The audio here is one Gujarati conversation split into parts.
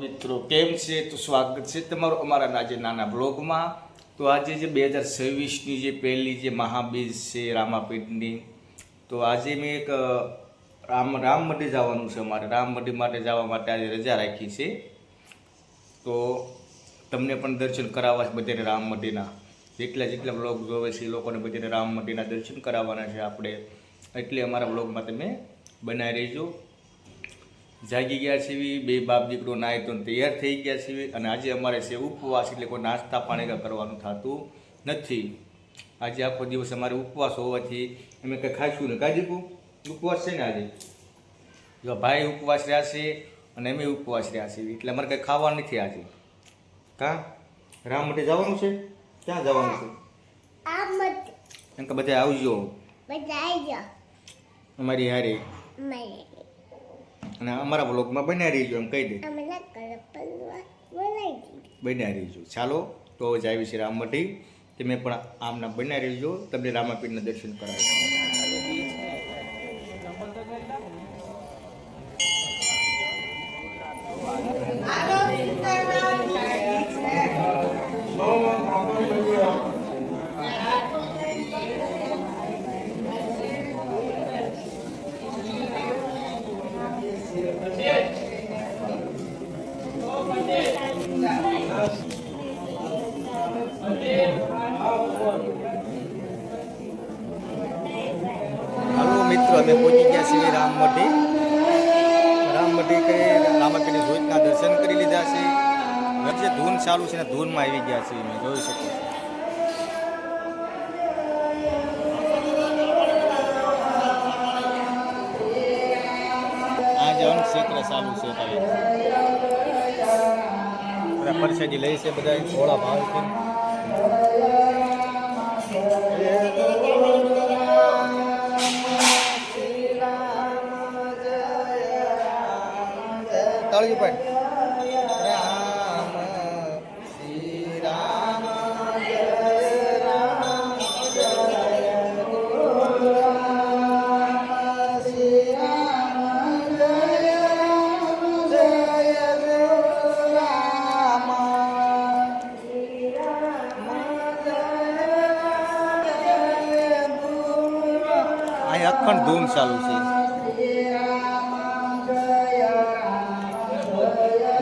મિત્રો, કેમ છે? તો સ્વાગત છે તમારું અમારા આજે નાના બ્લોગમાં. તો આજે જે બે હજાર છવ્વીસની જે પહેલી જે મહાબીજ છે રામાપીઠની તો આજે મેં એક રામ રામ મંદિર જવાનું છે અમારે. રામ મંદિર માટે જવા માટે આજે રજા રાખી છે. તો તમને પણ દર્શન કરાવવા છે બધાને રામ મંદિરના. જેટલા જેટલા બ્લોગ જોવે છે એ લોકોને બધાને રામ મંદિરના દર્શન કરાવવાના છે આપણે. એટલે અમારા બ્લોગમાં તમે બનાવી રહેજો. જાગી ગયા છીએ બે બાપ દીકરો નાય તો તૈયાર થઈ ગયા છીએ અને આજે અમારે છે ઉપવાસ એટલે કોઈ નાસ્તા પાણી કરવાનું થતું નથી. આજે આખો દિવસ અમારે ઉપવાસ હોવાથી અમે કંઈ ખાઈશું ને દીકું ઉપવાસ છે ને આજે? જો ભાઈ ઉપવાસ રહ્યા છે અને અમે ઉપવાસ રહ્યા છીએ એટલે અમારે કંઈ ખાવાનું નથી આજે. કાં? રામ માટે જવાનું છે? ક્યાં જવાનું છે? એમ કે બધા આવજો. બધાઈ ગયો અમારી હારે. અને અમારા બ્લોગમાં બનાવી રહીજો એમ કહી દે. બન્યા રહીજો. ચાલો તો જ આવી છે રામમઢી તમે પણ આમના બન્યા રહીજો. તમને રામાપીઠના દર્શન કરાવે રામમઢી કરી રામાપીઠની જોઈતના દર્શન કરી લીધા છે. વચ્ચે ધૂન ચાલુ છે ને ધૂનમાં આવી ગયા છે, મેં જોઈ શકું છો. આ જે ક્ષેત્ર ચાલુ છે બધા પરસાદી લઈ છે બધા થોડા ભાવ છે અહીં અખંડ ધૂમ ચાલુ છે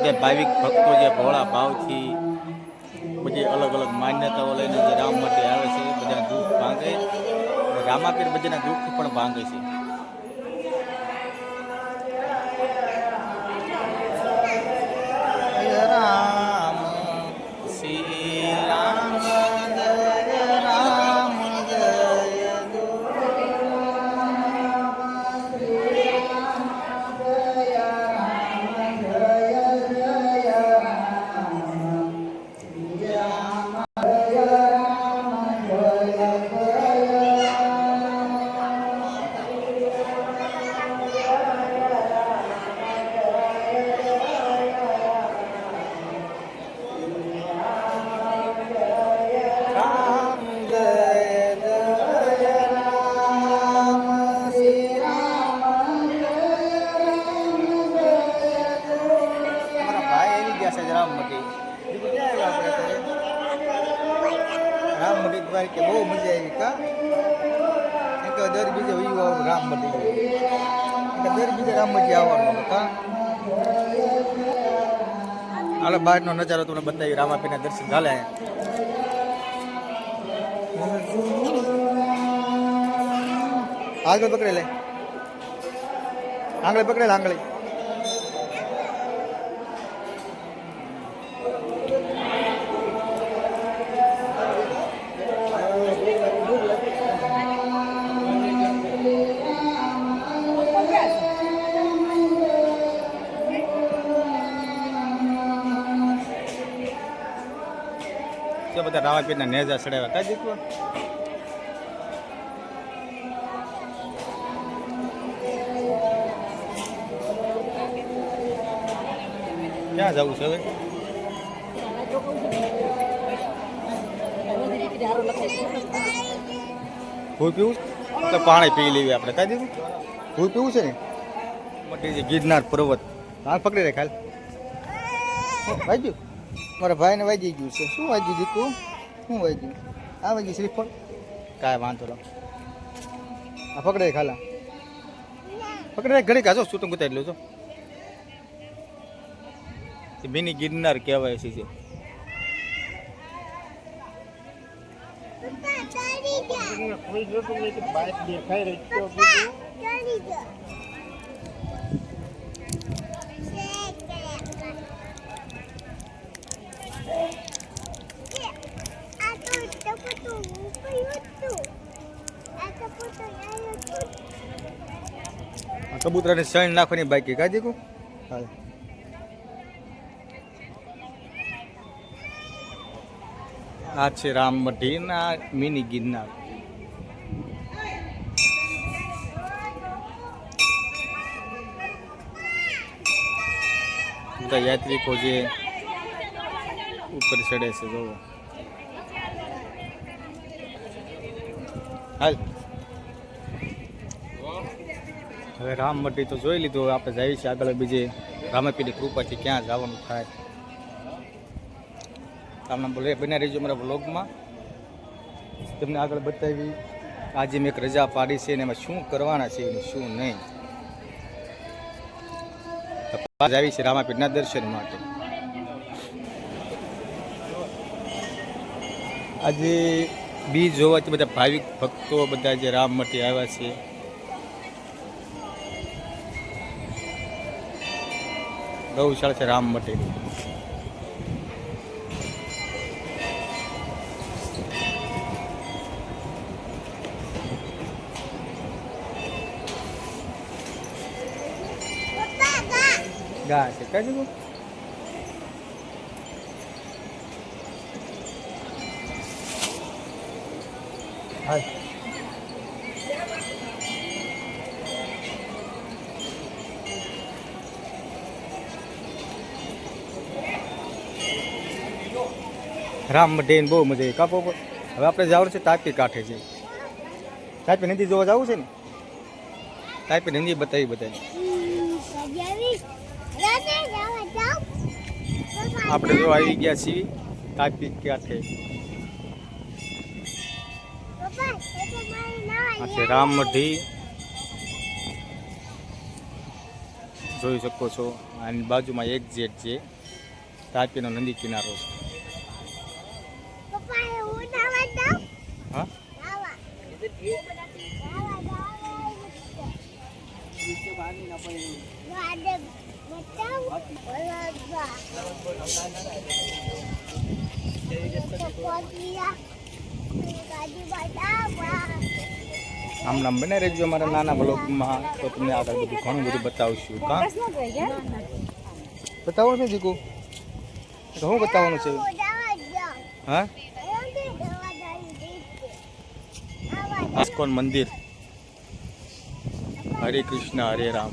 બધા ભાવિક ભક્તો જે ભોળા ભાવથી બધી અલગ અલગ માન્યતાઓ લઈને જે રામ માટે આવે છે બધા દુઃખ ભાંગે. રામાપીર બધાના દુઃખ પણ ભાંગે છે. રામમતી દ્વારા કે બહુ મજા આવી કા? એમ કે દર બીજે વયું રામ રામમતી એટલે દર બીજે રામ રામમતી આવવાનું કા? હાલો, બહારનો નજારો તમને બતાવી રામાપીના દર્શન ચાલે આગળ પકડે લે. આંગળી પકડે લે, આંગળી. તો બધા રામાપીરના નેજા ચડાવ્યા. કાંઈ દીકરો? ક્યાં જવું છે હવે? ભૂ પીવું તો પાણી પી લેવી આપણે. કાંઈ દીધું ભૂ પીવું છે ને? મોટી જે ગિરનાર પર્વત. હાલ પકડી રે ખાલ. વાગ્યું મારા ભાઈને વાગી ગયું છે. શું વાગ્યું દીકુ શું વાગ્યું આ વાગ્યું શ્રીફળ? કાંઈ વાંધો નહીં આ પકડે ખાલા. પકડે ઘડી કાચો શું તું ગુતાઈ લો છો મિની ગિરનાર કહેવાય છે જે પપ્પા ચડી જા બાઇક દેખાઈ રહી પપ્પા ચડી જા શેક કરે આ તો ટપટું ઉપયું હતું આ ટપટું આવ્યું હતું કબૂતરાને શણ નાખવાની બાકી. કાઢી દીકું હા આ છે રામ ના મિની ગિરનાર. બધા યાત્રિકો જે ઉપર ચડે છે, જોવો. હાલ. હવે રામ મટી તો જોઈ લીધું, હવે આપણે જઈએ છીએ આગળ બીજે રામાપીની કૃપાથી ક્યાં જવાનું થાય. તમને બોલે બને રહીજો મારા બ્લોગમાં તમને આગળ બતાવી, આજે મેં એક રજા પાડી છે અને એમાં શું કરવાના છે અને શું નહીં. આવી છે રામાપીઠના દર્શન માટે. આજે બીજ જોવાથી બધા ભાવિક ભક્તો બધા જે રામમઢી આવ્યા છે ગૌશાળા છે રામ પપ્પા ગા છે. કઈ હાય. રામ મઢે બહુ મજા આવી. કાપો પર હવે આપણે જવાનું છે તાપી કાંઠે છે તાપી નદી જોવા જવું છે ને? તાપી નદી બતાવી બતાવી આપણે જો આવી ગયા છીએ તાપી કાંઠે. પપ્પા રામ છે રામમઢી જોઈ શકો છો, આની બાજુમાં એક જેટ છે, તાપીનો નદી કિનારો છે. આમ નામ બને રહેજો અમારા નાના બ્લોગમાં. તો તમને આગળ બધું ઘણું બધું બતાવશું કા બતાવવાનું છે દીકુ. તો શું બતાવવાનું છે? હા? ઇસ્કોન મંદિર? હરે કૃષ્ણ હરે રામ.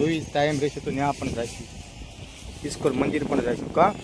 જોઈ ટાઈમ રહેશે તો ત્યાં પણ જઈશું. ઇસ્કોન મંદિર પણ જઈશું. કા?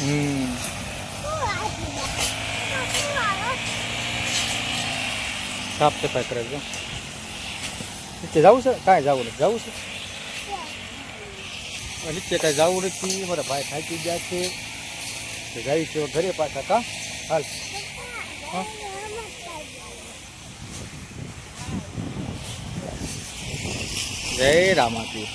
હમ સાફ સફાઈ કરે છે નીચે જવું છે? કાંઈ જવું નથી જવું છે? નીચે કાંઈ જવું નથી. મારા ભાઈ થાકી ગયા છે. જાય છે ઘરે પાછા કા? હાલ. જય રામાપી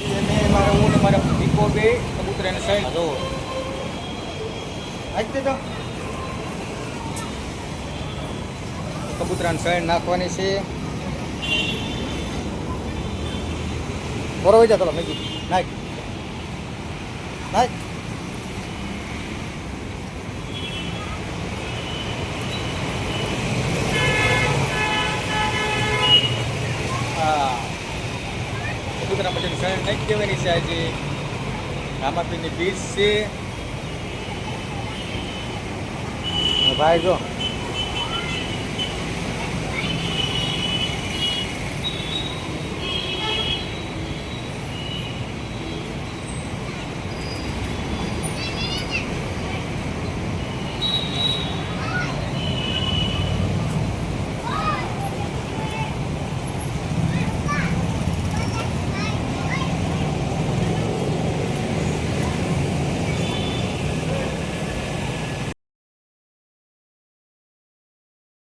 મેં મારા હું ને મારા દીકો બે કબૂતર એને સાઈડ જો આજ તો કબૂતરાને સાઈડ નાખવાની છે. બોરો વઈ જા ચાલો મેગી. નાખ. નાખ હા કુતરા પછી શરણ નહીં કહેવાની છે આજે. રામાપીરની બીચ છે. ભાઈ જો.